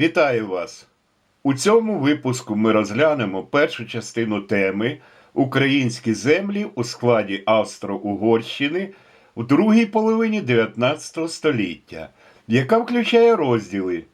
Вітаю вас! У цьому випуску ми розглянемо першу частину теми Українські землі у складі Австро-Угорщини у другій половині 19 століття, яка включає розділи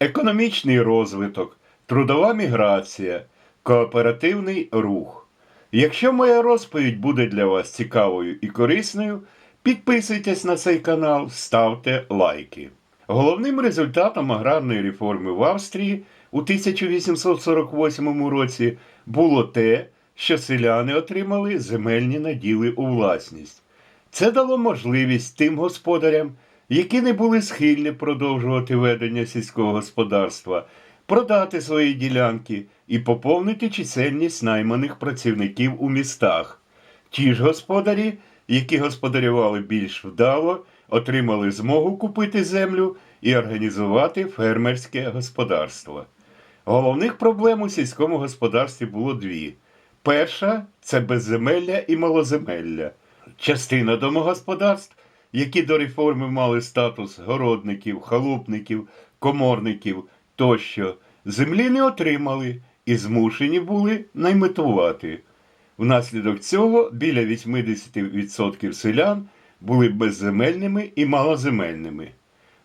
Економічний розвиток, трудова міграція, кооперативний рух. Якщо моя розповідь буде для вас цікавою і корисною, підписуйтесь на цей канал, ставте лайки. Головним результатом аграрної реформи в Австрії у 1848 році було те, що селяни отримали земельні наділи у власність. Це дало можливість тим господарям, які не були схильні продовжувати ведення сільського господарства, продати свої ділянки і поповнити чисельність найманих працівників у містах. Ті ж господарі, які господарювали більш вдало, отримали змогу купити землю і організувати фермерське господарство. Головних проблем у сільському господарстві було дві: перша це безземелля і малоземелля. Частина домогосподарств, які до реформи мали статус городників, халупників, коморників тощо, землі не отримали і змушені були наймитувати. Внаслідок цього біля 80% селян були безземельними і малоземельними.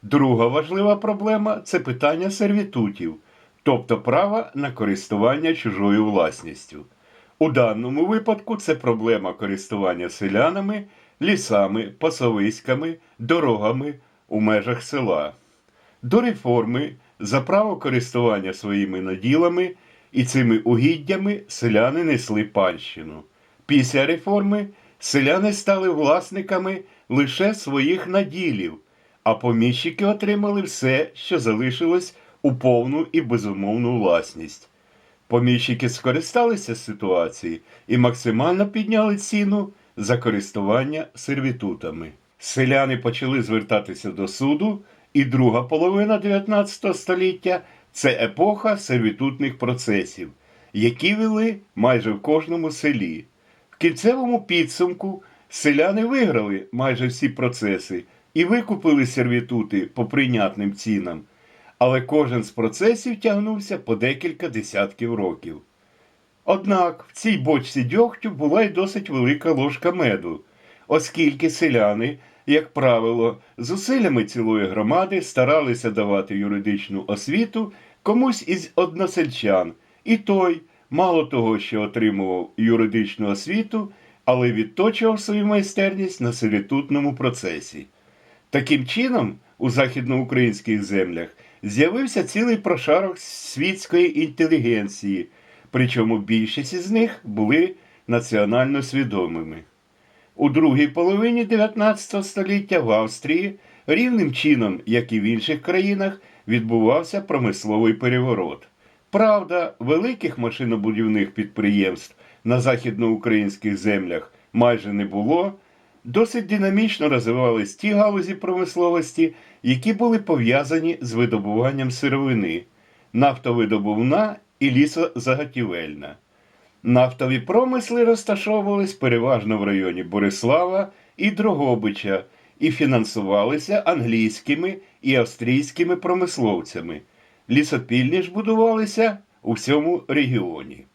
Друга важлива проблема це питання сервітутів, тобто права на користування чужою власністю. У даному випадку це проблема користування селянами, лісами, пасовиськами, дорогами у межах села. До реформи за право користування своїми наділами і цими угіддями селяни несли панщину. Після реформи селяни стали власниками лише своїх наділів, а поміщики отримали все, що залишилось у повну і безумовну власність. Поміщики скористалися ситуацією і максимально підняли ціну за користування сервітутами. Селяни почали звертатися до суду, і друга половина 19 століття це епоха сервітутних процесів, які вели майже в кожному селі. В кінцевому підсумку селяни виграли майже всі процеси і викупили сервітути по прийнятним цінам але кожен з процесів тягнувся по декілька десятків років. Однак в цій бочці дьогтю була й досить велика ложка меду, оскільки селяни, як правило, зусиллями цілої громади старалися давати юридичну освіту комусь із односельчан, і той, мало того, що отримував юридичну освіту, але відточував свою майстерність на сервітутному процесі. Таким чином, у західноукраїнських землях з'явився цілий прошарок світської інтелігенції, причому більшість із них були національно свідомими. У другій половині 19 століття в Австрії рівним чином, як і в інших країнах, відбувався промисловий переворот. Правда, великих машинобудівних підприємств на західноукраїнських землях майже не було. Досить динамічно розвивались ті галузі промисловості, які були пов'язані з видобуванням сировини, нафтовидобувна і лісозаготівельна. Нафтові промисли розташовувались переважно в районі Борислава і Дрогобича і фінансувалися англійськими і австрійськими промисловцями. Лісопільні ж будувалися у всьому регіоні.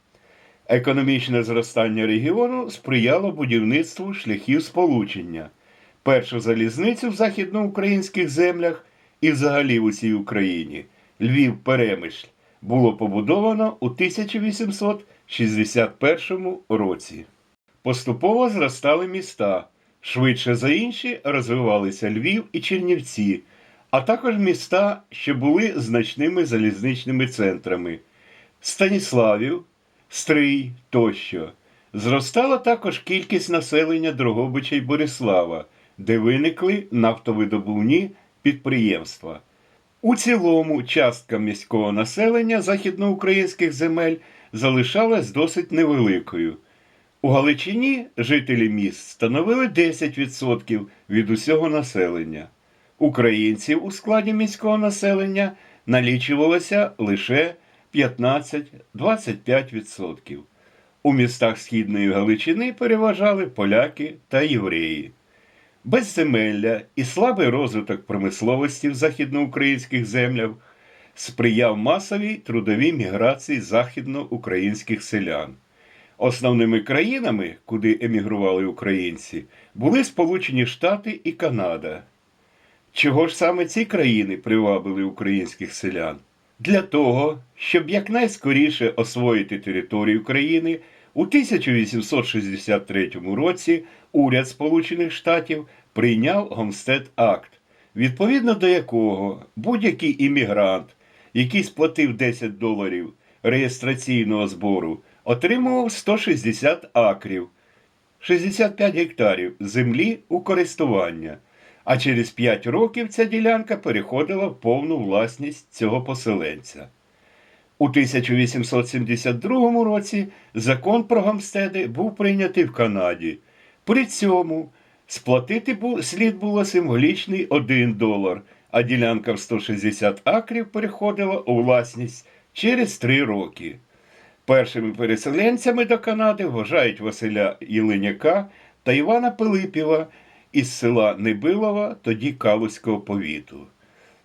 Економічне зростання регіону сприяло будівництву шляхів сполучення. Першу залізницю в західноукраїнських землях і взагалі в усій Україні Львів Перемишль було побудовано у 1861 році. Поступово зростали міста. Швидше за інші розвивалися Львів і Чернівці, а також міста, що були значними залізничними центрами Станіславів, Стрий тощо. Зростала також кількість населення Дрогобича й Борислава, де виникли нафтовидобувні підприємства. У цілому частка міського населення західноукраїнських земель залишалась досить невеликою. У Галичині жителі міст становили 10% від усього населення. Українців у складі міського населення налічувалося лише 15-25%. У містах Східної Галичини переважали поляки та євреї. Безземелля і слабий розвиток промисловості в західноукраїнських землях сприяв масовій трудовій міграції західноукраїнських селян. Основними країнами, куди емігрували українці, були Сполучені Штати і Канада. Чого ж саме ці країни привабили українських селян? Для того, щоб якнайскоріше освоїти територію країни, у 1863 році уряд Сполучених Штатів прийняв Гомстед Акт, відповідно до якого будь-який іммігрант, який сплатив 10 доларів реєстраційного збору, отримував 160 акрів, 65 гектарів землі у користування. А через 5 років ця ділянка переходила в повну власність цього поселенця. У 1872 році закон про гамстеди був прийнятий в Канаді. При цьому сплатити слід було символічний 1 долар, а ділянка в 160 акрів переходила у власність через 3 роки. Першими переселенцями до Канади вважають Василя Єлиняка та Івана Пилипєва із села Небилова, тоді Калузького повіту.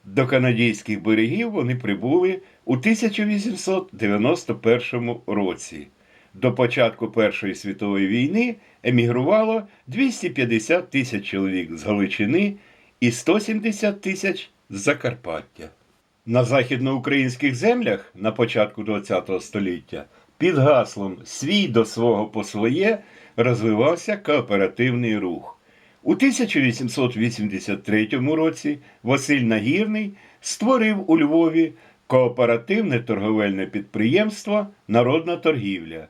До канадійських берегів вони прибули у 1891 році. До початку Першої світової війни емігрувало 250 тисяч чоловік з Галичини і 170 тисяч з Закарпаття. На західноукраїнських землях на початку ХХ століття під гаслом Свій до свого по своє розвивався кооперативний рух. У 1883 році Василь Нагірний створив у Львові кооперативне торговельне підприємство Народна торгівля,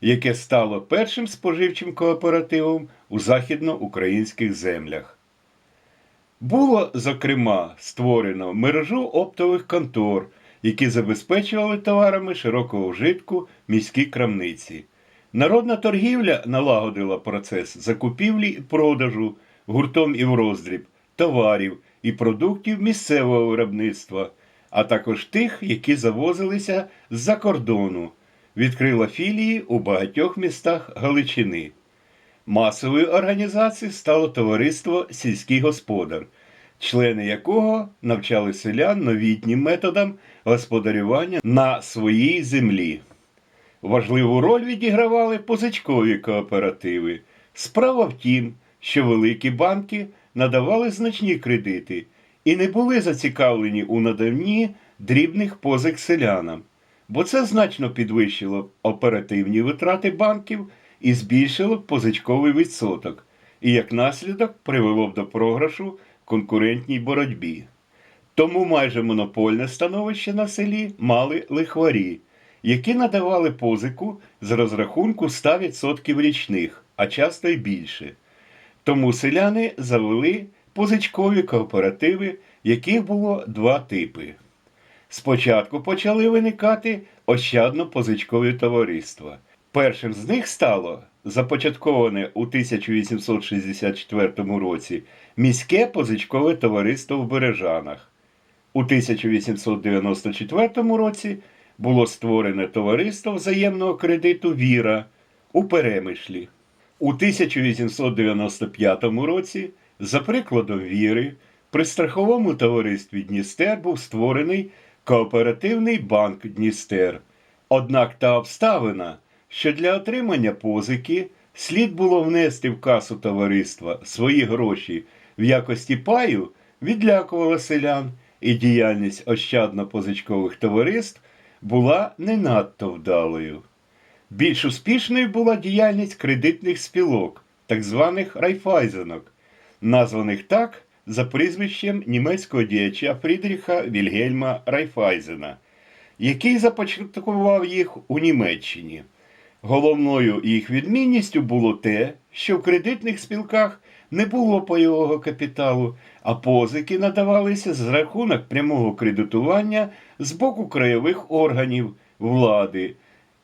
яке стало першим споживчим кооперативом у західноукраїнських землях. Було, зокрема, створено мережу оптових контор, які забезпечували товарами широкого вжитку міські крамниці. Народна торгівля налагодила процес закупівлі і продажу гуртом і в роздріб товарів і продуктів місцевого виробництва, а також тих, які завозилися з-за кордону. Відкрила філії у багатьох містах Галичини. Масовою організацією стало товариство Сільський господар, члени якого навчали селян новітнім методам господарювання на своїй землі. Важливу роль відігравали позичкові кооперативи. Справа в тім, що великі банки надавали значні кредити і не були зацікавлені у наданні дрібних позик селянам, бо це значно підвищило оперативні витрати банків і збільшило позичковий відсоток, і як наслідок привело б до програшу конкурентній боротьбі. Тому майже монопольне становище на селі мали лихварі, які надавали позику з розрахунку 100% річних, а часто й більше. Тому селяни завели позичкові кооперативи, яких було два типи. Спочатку почали виникати ощадно-позичкові товариства. Першим з них стало започатковане у 1864 році міське позичкове товариство в Бережанах. У 1894 році було створене товариство взаємного кредиту Віра у Перемишлі. У 1895 році, за прикладом віри, при страховому товаристві Дністер був створений кооперативний банк Дністер. Однак та обставина, що для отримання позики слід було внести в касу товариства свої гроші в якості паю, відлякувала селян, і діяльність ощадно-позичкових товариств була не надто вдалою. Більш успішною була діяльність кредитних спілок, так званих райфайзенок, названих так за прізвищем німецького діяча Фрідріха Вільгельма Райфайзена, який започаткував їх у Німеччині. Головною їх відмінністю було те, що в кредитних спілках не було пайового капіталу, а позики надавалися з рахунок прямого кредитування з боку краєвих органів влади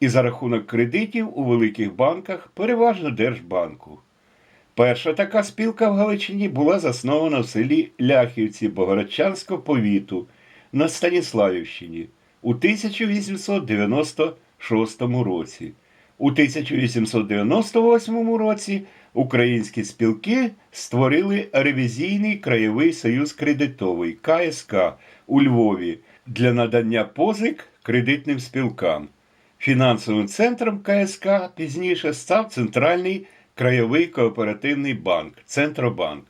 і за рахунок кредитів у великих банках, переважно Держбанку. Перша така спілка в Галичині була заснована в селі Ляхівці Богородчанського повіту на Станіславівщині у 1896 році. У 1898 році українські спілки створили ревізійний краєвий союз кредитовий КСК у Львові, для надання позик кредитним спілкам. Фінансовим центром КСК пізніше став Центральний краєвий кооперативний банк Центробанк.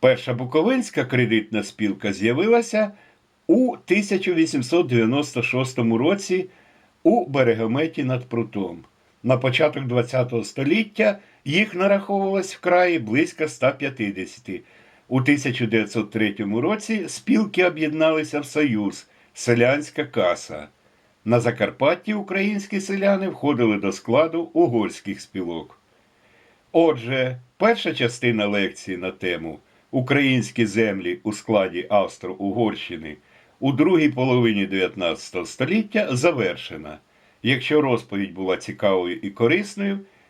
Перша Буковинська кредитна спілка з'явилася у 1896 році у берегометі над Прутом. На початок ХХ століття їх нараховувалось в краї близько 150. У 1903 році спілки об'єдналися в Союз Селянська каса. На Закарпатті українські селяни входили до складу угорських спілок. Отже, перша частина лекції на тему Українські землі у складі Австро-Угорщини у другій половині 19 століття завершена. Якщо розповідь була цікавою і корисною,